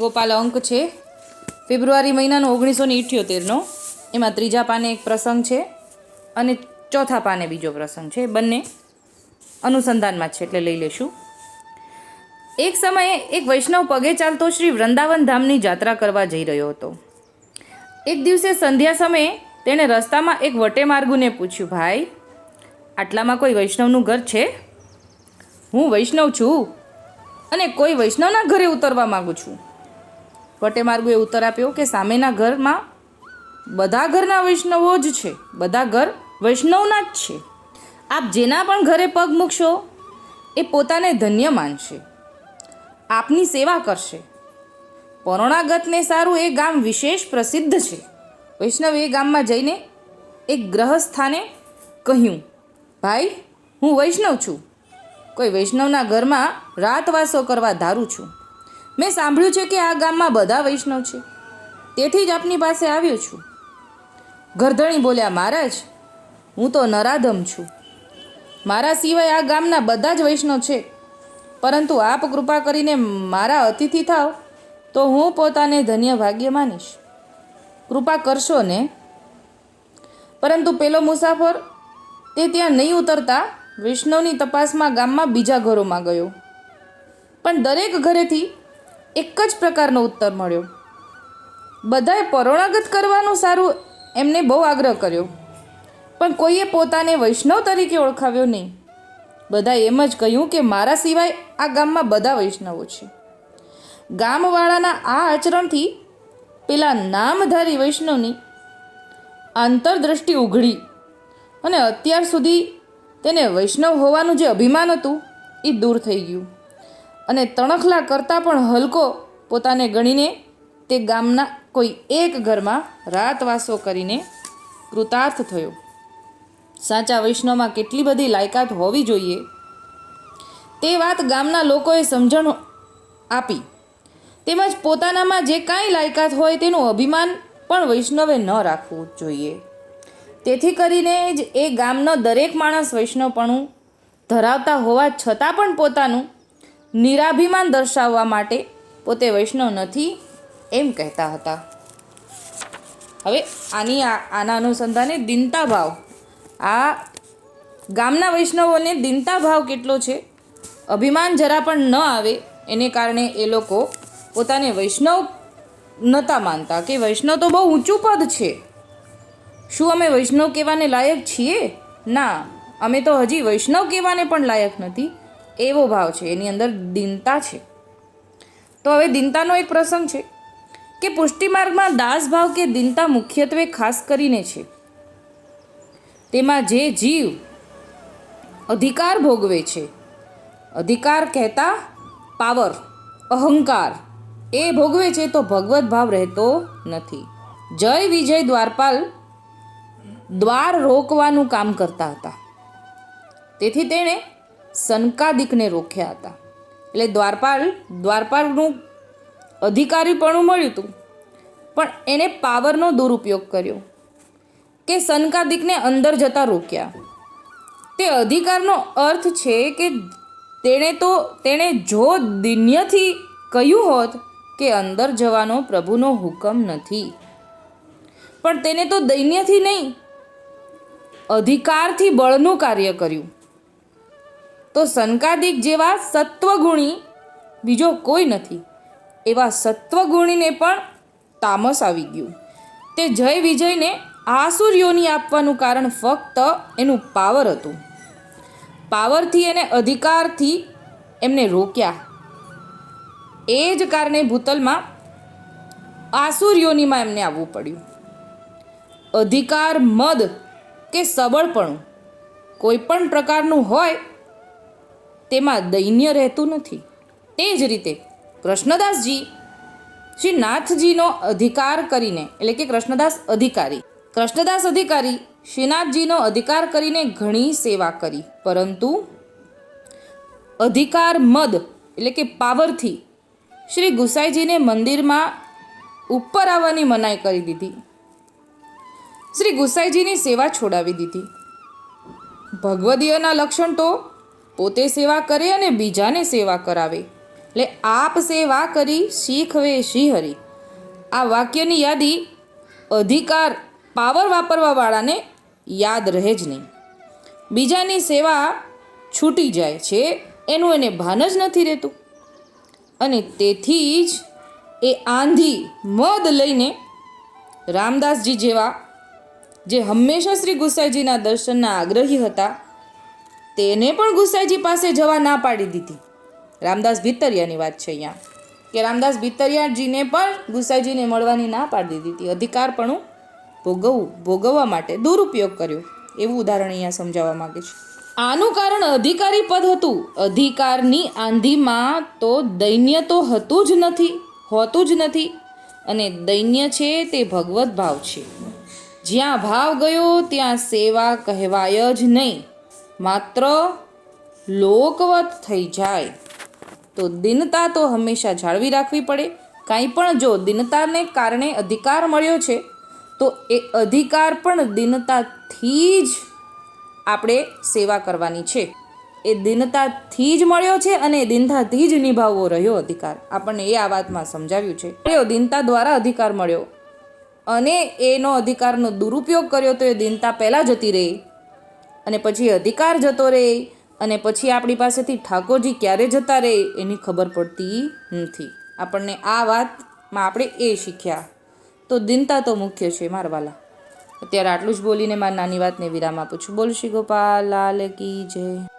ગોપાલ અંક છે. ફેબ્રુઆરી મહિનાનો ઓગણીસો ને ઇઠ્યોતેરનો. એમાં ત્રીજા પાને એક પ્રસંગ છે અને ચોથા પાને બીજો પ્રસંગ છે. બંને અનુસંધાનમાં છે એટલે લઈ લેશું. એક સમયે એક વૈષ્ણવ પગે ચાલતો શ્રી વૃંદાવન ધામની જાત્રા કરવા જઈ રહ્યો હતો. એક દિવસે સંધ્યા સમયે તેણે રસ્તામાં એક વટે માર્ગુને પૂછ્યું, ભાઈ, આટલામાં કોઈ વૈષ્ણવનું ઘર છે? હું વૈષ્ણવ છું અને કોઈ વૈષ્ણવના ઘરે ઉતરવા માગું છું. વટે માર્ગુએ ઉત્તર આપ્યો કે સામેના ઘરમાં બધા ઘરના વૈષ્ણવો જ છે. બધા ઘર વૈષ્ણવના જ છે. આપ જેના પણ ઘરે પગ મૂકશો, એ પોતાને ધન્ય માનશે. આપની સેવા કરશે. પરોણાગતને સારું એ ગામ વિશેષ પ્રસિદ્ધ છે. વૈષ્ણવ એ ગામમાં જઈને એક ગ્રહસ્થાને કહ્યું, ભાઈ, હું વૈષ્ણવ છું. કોઈ વૈષ્ણવના ઘરમાં રાતવાસો કરવા ધારું છું. મેં સાંભળ્યું છે કે આ ગામમાં બધા વૈષ્ણવ છે. તેથી જ આપની પાસે આવ્યો છું. ગરધણી બોલ્યા, મહારાજ, હું તો નરાધમ છું. મારા સિવાય આ ગામના બધા જ વૈષ્ણવ છે. પરંતુ આપ કૃપા કરીને મારા અતિથિ થાવ, તો હું પોતાને ધન્ય ભાગ્ય માનીશ. કૃપા કરશો ને? પરંતુ પેલો મુસાફર તે ત્યાં નહીં ઉતરતા વૈષ્ણવની તપાસમાં ગામમાં બીજા ઘરોમાં ગયો. પણ દરેક ઘરેથી એક જ પ્રકારનો ઉત્તર મળ્યો. બધાએ પરોણાગત કરવાનું સારું એમને બહુ આગ્રહ કર્યો. પણ કોઈએ પોતાને વૈષ્ણવ તરીકે ઓળખાવ્યો નહીં. બધાએ એમ જ કહ્યું કે મારા સિવાય આ ગામમાં બધા વૈષ્ણવો છે. ગામવાળાના આ આચરણથી પેલા નામધારી વૈષ્ણવની આંતરદ્રષ્ટિ ઉઘડી અને અત્યાર સુધી તેને વૈષ્ણવ હોવાનું જે અભિમાન હતું એ દૂર થઈ ગયું. અને તણખલા કરતાં પણ હલકો પોતાને ગણીને તે ગામના કોઈ એક ઘરમાં રાતવાસો કરીને કૃતાર્થ થયો. સાચા વૈષ્ણવમાં કેટલી બધી લાયકાત હોવી જોઈએ. તે વાત ગામના લોકોએ સમજણ આપી. તેમજ પોતાનામાં જે કાંઈ લાયકાત હોય તેનું અભિમાન પણ વૈષ્ણવે ન રાખવું જોઈએ. તેથી કરીને જ એ ગામનો દરેક માણસ વૈષ્ણવપણું ધરાવતા હોવા છતાં પણ પોતાનું નિરાભિમાન દર્શાવવા માટે પોતે વૈષ્ણવ નથી એમ કહેતા હતા. હવે આની આના અનુસંધાને દિનતા ભાવ. આ ગામના વૈષ્ણવોને દિનતા ભાવ કેટલો છે? અભિમાન જરા પણ ન આવે એને કારણે એ લોકો પોતાને વૈષ્ણવ નહોતા માનતા. કે વૈષ્ણવ તો બહુ ઊંચું પદ છે. શું અમે વૈષ્ણવ કહેવાને લાયક છીએ? ના, અમે તો હજી વૈષ્ણવ કહેવાને પણ લાયક નથી. એવો ભાવ છે, એની અંદર દિનતા છે. તો હવે દિનતાનો એક પ્રસંગ છે કે પુષ્ટિમાર્ગમાં દાસભાવ કે દિનતા મુખ્યત્વે ખાસ કરીને છે. તેમાં જે જીવ અધિકાર ભોગવે છે, અધિકાર કહેતા પાવર, અહંકાર, એ ભોગવે છે તો ભગવત ભાવ રહેતો નથી. જય વિજય દ્વારપાલ દ્વાર રોકવાનું કામ કરતા હતા. તેથી તેણે સનકાદિકને રોક્યા હતા. એટલે દ્વારપાલ, દ્વારપાલનું અધિકારીપણું મળ્યું હતું. પણ એણે પાવરનો દુરુપયોગ કર્યો કે સનકાદિકને અંદર જતા રોક્યા. તે અધિકારનો અર્થ છે કે તેણે તો, તેણે જો દિન્યથી કહ્યું હોત કે અંદર જવાનો પ્રભુનો હુકમ નથી. પણ તેને તો દૈન્યથી નહીં, અધિકારથી બળનું કાર્ય કર્યું. તો સંકાદિક જેવા સત્વગુણી બીજો કોઈ નથી. એવા સત્વગુણીને પણ તામસ આવી ગયું. તે જય વિજયને આસુરિયોની આપવાનું કારણ ફક્ત એનું પાવર હતું. પાવરથી એને અધિકારથી એમને રોક્યા. એ જ કારણે ભૂતલમાં આસુરિયોનીમાં એમને આવવું પડ્યું. અધિકાર મદ કે સબળપણું કોઈ પણ પ્રકારનું હોય તેમાં દૈન્ય રહેતું નથી. તે જ રીતે કૃષ્ણદાસજી શ્રી નાથજીનો અધિકાર કરીને, એટલે કે કૃષ્ણદાસ અધિકારી. કૃષ્ણદાસ અધિકારી શ્રીનાથજીનો અધિકાર કરીને ઘણી સેવા કરી, પરંતુ અધિકાર મદ, એટલે કે પાવરથી શ્રી ગુસાઈજીને મંદિરમાં ઉપર આવવાની મનાઈ કરી દીધી. શ્રી ગુસાઈજીની સેવા છોડાવી દીધી. ભગવદીયના લક્ષણ તો પોતે સેવા કરે અને બીજાને સેવા કરાવે. એટલે આપ સેવા કરી, શીખવે શ્રીહરિ. આ વાક્યની યાદી અધિકાર, પાવર વાપરવાવાળાને યાદ રહે જ નહીં. બીજાની સેવા છૂટી જાય છે, એનું એને ભાન જ નથી રહેતું. અને તેથી જ એ આંધી મદ લઈને રામદાસજી જેવા, જે હંમેશા શ્રી ગુસાઈજીના દર્શનના આગ્રહી હતા તેને પણ ગુસાઈજી પાસે જવા ના પાડી દીધી. રામદાસ ભીતરિયાની વાત છે અહીંયા. કે રામદાસ ભીતરિયાજીને પણ ગુસાઈજીને મળવાની ના પાડી દીધી. અધિકારપણું ભોગવવું, ભોગવવા માટે દુરુપયોગ કર્યો. એવું ઉદાહરણ અહીંયા સમજાવવા માગે છે. આનું કારણ અધિકારી પદ હતું. અધિકારની આંધીમાં તો દૈન્ય તો હતું જ નથી, હોતું જ નથી. અને દૈન્ય છે તે ભગવત ભાવ છે. જ્યાં ભાવ ગયો, ત્યાં સેવા કહેવાય જ નહીં. માત્ર લોકવત થઈ જાય. તો દિનતા તો હંમેશા જાળવી રાખવી પડે. કાંઈ પણ જો દિનતાને કારણે અધિકાર મળ્યો છે, તો એ અધિકાર પણ દિનતાથી જ આપણે સેવા કરવાની છે. એ દિનતાથી જ મળ્યો છે અને દિનતાથી જ નિભાવવો રહ્યો અધિકાર. આપણને એ આ વાતમાં સમજાવ્યું છે. રહ્યો દિનતા દ્વારા અધિકાર મળ્યો અને એનો અધિકારનો દુરુપયોગ કર્યો, તો એ દિનતા પહેલાં જતી રહી. અને પછી અધિકાર જતો રહે અને પછી આપણી પાસેથી ઠાકોરજી ક્યારે જતા રહે એની ખબર પડતી નથી. આપણને આ વાતમાં આપણે એ શીખ્યા. તો દિનતા તો મુખ્ય છે, મારવાલા. અત્યારે આટલું જ બોલીને મારી નાની વાતને વિરામ આપું છું. બોલ શ્રી ગોપાલ, લાલ કી જય.